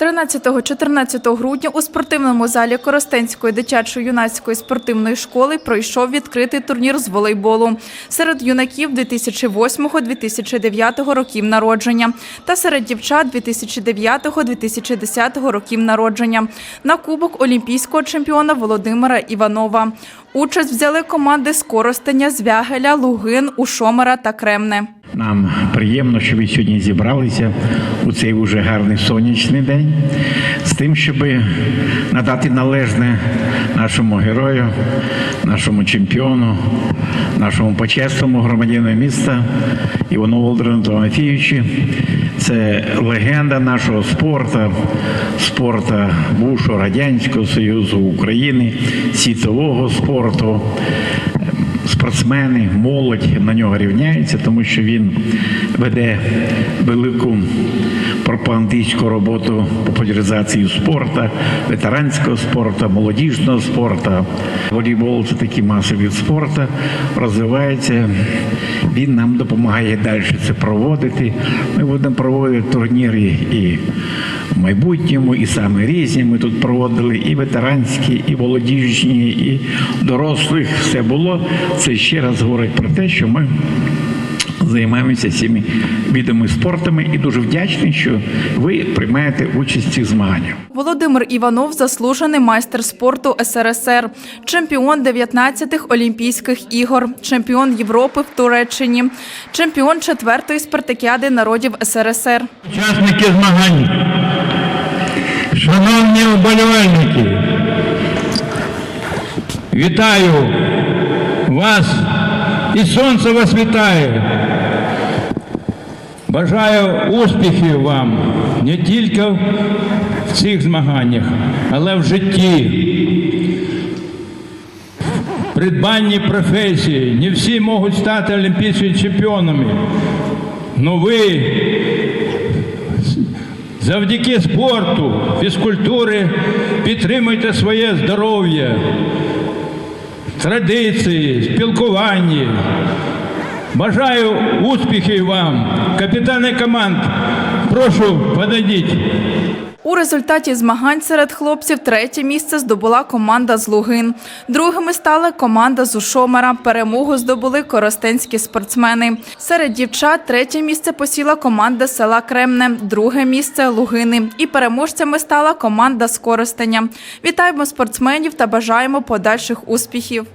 13-14 грудня у спортивному залі Коростенської дитячо-юнацької спортивної школи пройшов відкритий турнір з волейболу серед юнаків 2008-2009 років народження та серед дівчат 2009-2010 років народження на кубок олімпійського чемпіона Володимира Іванова. Участь взяли команди з Коростеня, Звягеля, Лугин, Ушомера та Кремне. Нам приємно, що ви сьогодні зібралися у цей уже гарний сонячний день з тим, щоб надати належне нашому герою, нашому чемпіону, нашому почесному громадянину міста Івану Володимиру Тимофійовичу. Це легенда нашого спорту, спорту бувшого Радянського Союзу України, світового спорту спортсмени, молодь на нього рівняються, тому що він веде велику пропагандистську роботу популяризації спорту, ветеранського спорту, молодіжного спорту. Волейбол це такий масовий спорту, розвивається. Він нам допомагає далі це проводити. Ми будемо проводити турніри і в майбутньому, і саме різні. Ми тут проводили і ветеранські, і молодіжні, і дорослих. Все було. Це ще раз говорить про те, що ми займаємося цими видами спортами і дуже вдячний, що ви приймаєте участь в цих змаганнях. Володимир Іванов заслужений майстер спорту СРСР, чемпіон 19-х Олімпійських ігор, чемпіон Європи в Туреччині, чемпіон 4-ї спартакіади народів СРСР. Учасники змагань, шановні вболівальники, вітаю вас і сонце вас вітає. Бажаю успіхів вам не тільки в цих змаганнях, але в житті. Придбанні професії. Не всі можуть стати олімпійськими чемпіонами. Ну ви Завдяки спорту, фізкультури підтримуйте своє здоров'я, традиції, спілкування. Бажаю успіхів вам, капітани команд. Прошу, подойдіть. У результаті змагань серед хлопців третє місце здобула команда з Лугин. Другими стала команда з Ушомера. Перемогу здобули коростенські спортсмени. Серед дівчат третє місце посіла команда села Кремне, друге місце Лугини. І переможцями стала команда з Коростеня. Вітаємо спортсменів та бажаємо подальших успіхів.